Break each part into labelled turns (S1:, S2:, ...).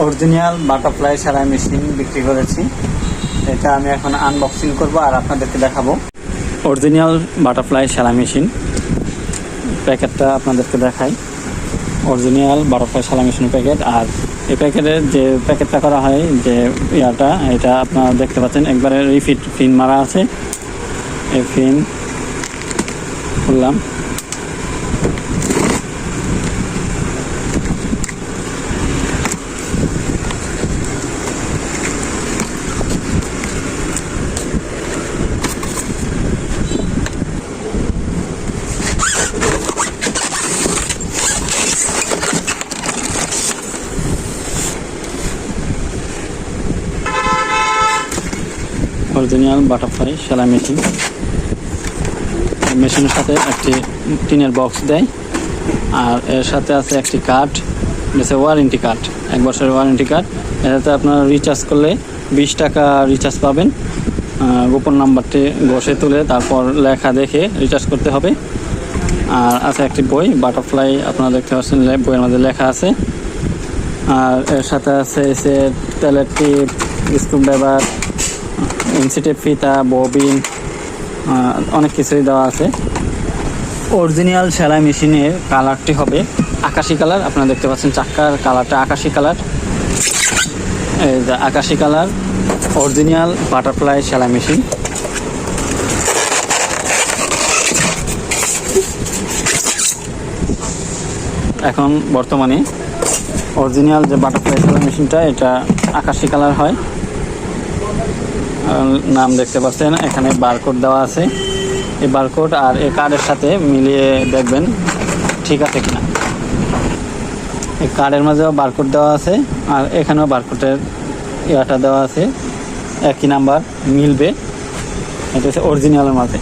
S1: Original butterfly সেলাই machine বিক্রি করেছি। এটা আমি এখন আনবক্সিং করব আর আপনাদেরকে দেখাবো। অরিজিনাল বাটারফ্লাই সেলাই মেশিন। প্যাকেটটা আপনাদেরকে দেখাই। অরিজিনাল বাটারফ্লাই সেলাই মেশিন প্যাকেট। আর এই প্যাকেটের যে প্যাকেটটা করা হয়, যে ইয়াটা, এটা আপনারা দেখতে পাচ্ছেন। একবারে রিফিট ফিন মারা আছে। এই ফিন খুললাম। অরিজিনাল বাটারফ্লাই সেলাই মেশিন। মেশিনের সাথে একটি টিনের বক্স দেয়, আর এর সাথে আছে একটি কার্ড যেটা ওয়ারেন্টি কার্ড, এক বছরের ওয়ারেন্টি কার্ড। এটাতে আপনারা রিচার্জ করলে বিশ টাকা রিচার্জ পাবেন। গোপন নাম্বারটি ঘষে তুলে তারপর লেখা দেখে রিচার্জ করতে হবে। আর আছে একটি বই বাটারফ্লাই আপনারা দেখতে পাচ্ছেন বইয়ের মধ্যে লেখা আছে। আর এর সাথে আছে এসে তেলের টিপ স্ক্রু ইনসিটেপ, ফিতা, ববিন অনেক কিছুই দেওয়া আছে। অরিজিনাল সেলাই মেশিনের কালারটি হবে আকাশি কালার। আপনারা দেখতে পাচ্ছেন চাক্কার কালারটা আকাশি কালার। আকাশি কালার, অরিজিনাল বাটারফ্লাই সেলাই মেশিন। এখন বর্তমানে অরিজিনাল যে বাটারফ্লাই সেলাই মেশিনটা, এটা আকাশি কালার হয়। নাম দেখতে পাচ্ছেন, এখানে বারকোড দেওয়া আছে। এই বারকোড আর এই কার্ডের সাথে মিলিয়ে দেখবেন ঠিক আছে কিনা। এই কার্ডের মাঝেও বারকোড দেওয়া আছে আর এখানেও বারকোডের ইয়াটা দেওয়া আছে। একই নাম্বার মিলবে। এটা হচ্ছে অরিজিনালের মাঝে।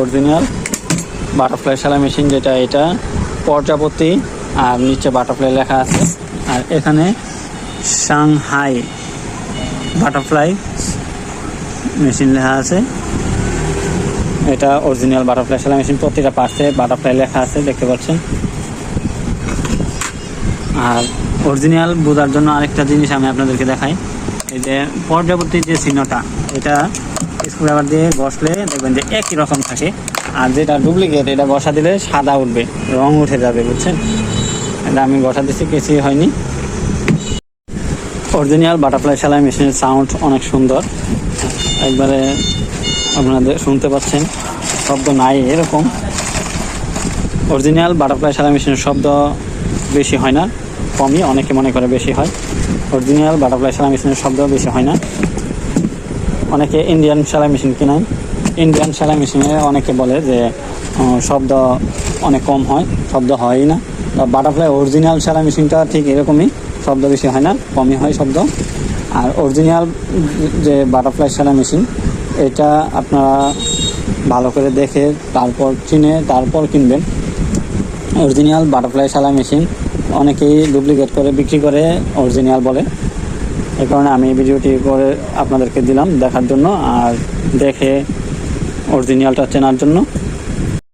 S1: অরিজিনাল বাটারফ্লাই সেলাই মেশিন যেটা, এটা পর্যাপতি আর নিচে বাটারফ্লাই লেখা আছে। আর এখানে সাংহাই বাটারফ্লাই মেশিন লেখা আছে। এটা অরিজিনাল বাটারফ্লাই সেলাই মেশিন প্রতিটা পার্টসে বাটারফ্লাই লেখা আছে, দেখতে পাচ্ছেন। আর অরিজিনাল বোঝার জন্য আরেকটা জিনিস আমি আপনাদেরকে দেখাই। এই যে পর্যাবর্তী যে চিহ্নটা, এটা স্ক্রুড্রাইভার দিয়ে বসলে দেখবেন যে একই রকম থাকে। আর যেটা ডুপ্লিকেট এটা বসা দিলে সাদা উঠবে, রং উঠে যাবে, বুঝছেন? এটা আমি বসা দিচ্ছি কিছুই হয়নি। অরিজিনাল বাটারফ্লাই সেলাই মেশিনের সাউন্ড অনেক সুন্দর। একবারে আপনাদের শুনতে পাচ্ছেন, শব্দ নাই এরকম। অরিজিনাল বাটারফ্লাই সেলাই মেশিনের শব্দ বেশি হয় না, কমই, অনেকে মনে করে বেশি হয়। অরিজিনাল বাটারফ্লাই সেলাই মেশিনের শব্দ বেশি হয় না। অনেকে ইন্ডিয়ান সেলাই মেশিন কিনায় ইন্ডিয়ান সেলাই মেশিনে অনেকে বলে যে শব্দ অনেক কম হয়, শব্দ হয়ই না। বাটারফ্লাই অরিজিনাল সেলাই মেশিনটা ঠিক এরকমই। শব্দ বেশি হয় না, কমই হয় শব্দ। আর অরিজিনাল যে বাটারফ্লাই সেলাই মেশিন এটা আপনারা ভালো করে দেখে তারপর চিনে তারপর কিনবেন। অরিজিনাল বাটারফ্লাই সেলাই মেশিন অনেকেই ডুপ্লিকেট করে, বিক্রি করে অরিজিনাল বলে। এই কারণে আমি ভিডিওটি করে আপনাদেরকে দিলাম দেখার জন্য আর দেখে অরিজিনালটা চেনার জন্য।